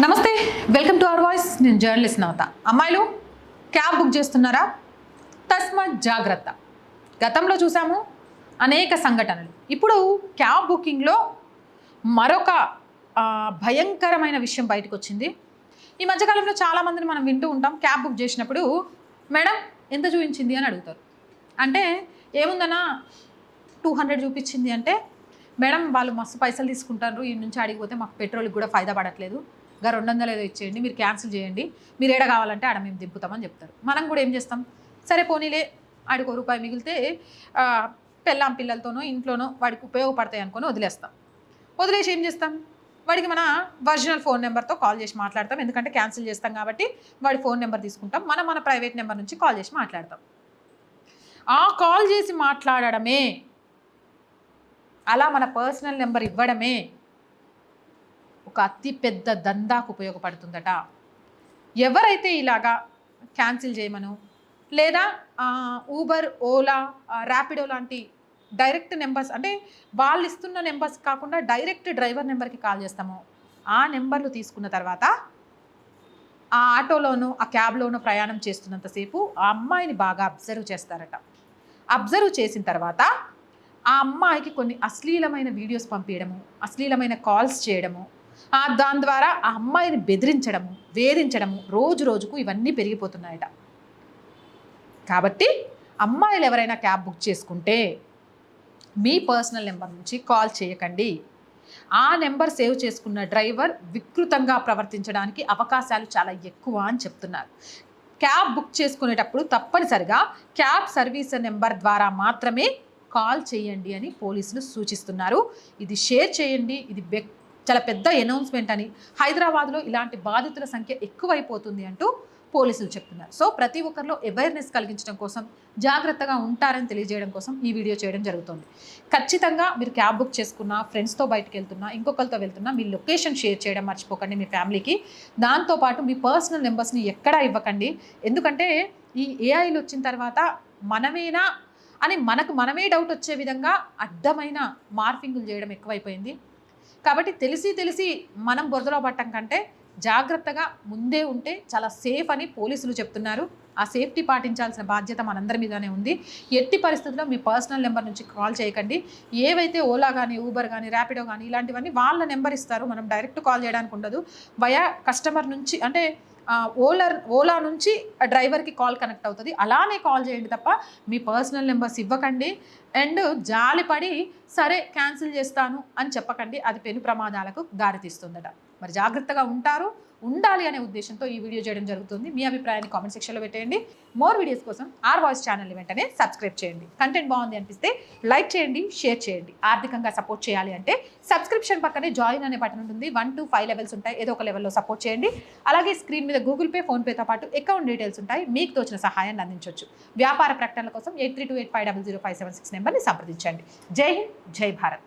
నమస్తే welcome to hour voice. నేను journalist నవత అమ్మాయిలు క్యాబ్ బుక్ చేస్తున్నారా? తస్మాత్ జాగ్రత్త. గతంలో చూసాము అనేక సంఘటనలు. ఇప్పుడు క్యాబ్ బుకింగ్లో మరొక భయంకరమైన విషయం బయటకు వచ్చింది ఈ మధ్యకాలంలో చాలామందిని మనం వింటూ ఉంటాం. క్యాబ్ బుక్ చేసినప్పుడు మేడం ఎంత చూపించింది? అని అడుగుతారు. అంటే ఏముందన్నా? టూ హండ్రెడ్ చూపించింది. అంటే మేడం వాళ్ళు మస్తు పైసలు తీసుకుంటారు. ఈ నుంచి అడిగిపోతే మాకు పెట్రోల్కి కూడా ఫైదా పడట్లేదు. గా రెండు వందలు ఏదో ఇచ్చేయండి మీరు క్యాన్సిల్ చేయండి. మీరు ఏడ కావాలంటే ఆడ మేము దింపుతామని చెప్తారు. మనం కూడా ఏం చేస్తాం? సరే పోనీలే ఆడికి ఒక రూపాయి మిగిలితే పెళ్ళాం పిల్లలతోనో ఇంట్లోనో వాడికి ఉపయోగపడతాయి అనుకొని వదిలేస్తాం. వదిలేసి ఏం చేస్తాం? వాడికి మన ఒరిజినల్ ఫోన్ నెంబర్తో కాల్ చేసి మాట్లాడతాం. ఎందుకంటే క్యాన్సిల్ చేస్తాం కాబట్టి వాడి ఫోన్ నెంబర్ తీసుకుంటాం. మనం మన ప్రైవేట్ నెంబర్ నుంచి కాల్ చేసి మాట్లాడతాం. ఆ కాల్ చేసి మాట్లాడడమే అలా మన పర్సనల్ నెంబర్ ఇవ్వడమే ఒక అతిపెద్ద దందాకు ఉపయోగపడుతుందట. ఎవరైతే ఇలాగా క్యాన్సిల్ చేయమను లేదా ఊబర్ ఓలా ర్యాపిడో లాంటి డైరెక్ట్ నెంబర్స్ అంటే వాళ్ళు ఇస్తున్న నెంబర్స్ కాకుండా డైరెక్ట్ డ్రైవర్ నెంబర్కి కాల్ చేస్తాము. ఆ నెంబర్లు తీసుకున్న తర్వాత ఆ ఆటోలోనూ ఆ క్యాబ్లోనూ ప్రయాణం చేస్తున్నంతసేపు ఆ అమ్మాయిని బాగా అబ్జర్వ్ చేస్తారట. అబ్జర్వ్ చేసిన తర్వాత ఆ అమ్మాయికి కొన్ని అశ్లీలమైన వీడియోస్ పంపించడము అశ్లీలమైన కాల్స్ చేయడము దాని ద్వారా ఆ అమ్మాయిని బెదిరించడము వేధించడము రోజు రోజుకు ఇవన్నీ పెరిగిపోతున్నాయట. కాబట్టి అమ్మాయిలు ఎవరైనా క్యాబ్ బుక్ చేసుకుంటే మీ పర్సనల్ నెంబర్ నుంచి కాల్ చేయకండి. ఆ నెంబర్ సేవ్ చేసుకున్న డ్రైవర్ వికృతంగా ప్రవర్తించడానికి అవకాశాలు చాలా ఎక్కువ అని చెప్తున్నారు. క్యాబ్ బుక్ చేసుకునేటప్పుడు తప్పనిసరిగా క్యాబ్ సర్వీస్ నెంబర్ ద్వారా మాత్రమే కాల్ చేయండి అని పోలీసులు సూచిస్తున్నారు. ఇది షేర్ చేయండి ఇది బెక్ చాలా పెద్ద అనౌన్స్మెంట్ అని హైదరాబాద్లో ఇలాంటి బాధితుల సంఖ్య ఎక్కువైపోతుంది అంటూ పోలీసులు చెప్తున్నారు. సో ప్రతి ఒక్కరిలో అవేర్నెస్ కలిగించడం కోసం జాగ్రత్తగా ఉంటారని తెలియజేయడం కోసం ఈ వీడియో చేయడం జరుగుతుంది. ఖచ్చితంగా మీరు క్యాబ్ బుక్ చేసుకున్నా ఫ్రెండ్స్తో బయటకు వెళ్తున్నా ఇంకొకరితో వెళ్తున్నా మీ లొకేషన్ షేర్ చేయడం మర్చిపోకండి మీ ఫ్యామిలీకి. దాంతోపాటు మీ పర్సనల్ నెంబర్స్ని ఎక్కడా ఇవ్వకండి. ఎందుకంటే ఈ ఏఐలు వచ్చిన తర్వాత మనమేనా అని మనకు మనమే డౌట్ వచ్చే విధంగా అడ్డమైన మార్ఫింగులు చేయడం ఎక్కువైపోయింది. కాబట్టి తెలిసి తెలిసి మనం బురదలో పట్టడం కంటే జాగ్రత్తగా ముందే ఉంటే చాలా సేఫ్ అని పోలీసులు చెప్తున్నారు. ఆ సేఫ్టీ పాటించాల్సిన బాధ్యత మనందరి మీదనే ఉంది. ఎట్టి పరిస్థితుల్లో మీ పర్సనల్ నెంబర్ నుంచి కాల్ చేయకండి. ఏవైతే ఓలా కానీ ఊబర్ కానీ ర్యాపిడో కానీ ఇలాంటివన్నీ వాళ్ళ నెంబర్ ఇస్తారు. మనం డైరెక్ట్ కాల్ చేయడానికి ఉండదు. వయా కస్టమర్ నుంచి అంటే ఓలర్ ఓలా నుంచి డ్రైవర్కి కాల్ కనెక్ట్ అవుతుంది. అలానే కాల్ చేయండి తప్ప మీ పర్సనల్ నెంబర్స్ ఇవ్వకండి. అండ్ జాలిపడి సరే క్యాన్సిల్ చేస్తాను అని చెప్పకండి. అది పెను ప్రమాదాలకు దారితీస్తుందట. మరి జాగ్రత్తగా ఉంటారు ఉండాలి అనే ఉద్దేశంతో ఈ వీడియో చేయడం జరుగుతుంది. మీ అభిప్రాయాన్ని కామెంట్ సెక్షన్లో పెట్టేయండి. మోర్ వీడియోస్ కోసం ఆర్ వాయిస్ ఛానల్ని వెంటనే సబ్స్క్రైబ్ చేయండి. కంటెంట్ బాగుంది అనిపిస్తే లైక్ చేయండి షేర్ చేయండి. ఆర్థికంగా సపోర్ట్ చేయాలి అంటే సబ్స్క్రిప్షన్ పక్కనే జాయిన్ అనే బటన్ ఉంటుంది. వన్ టు ఫైవ్ లెవెల్స్ ఉంటాయి. ఏదో ఒక లెవెల్లో సపోర్ట్ చేయండి. అలాగే స్క్రీన్ మీద గూగుల్ పే ఫోన్పేతో పాటు అకౌంట్ డీటెయిల్స్ ఉంటాయి. మీకు తోచిన సహాయాన్ని అందించవచ్చు వ్యాపార ప్రకటనల కోసం eight three two eight five double zero five seven six నెంబర్ని సంప్రదించండి. జై హింద్! జై భారత్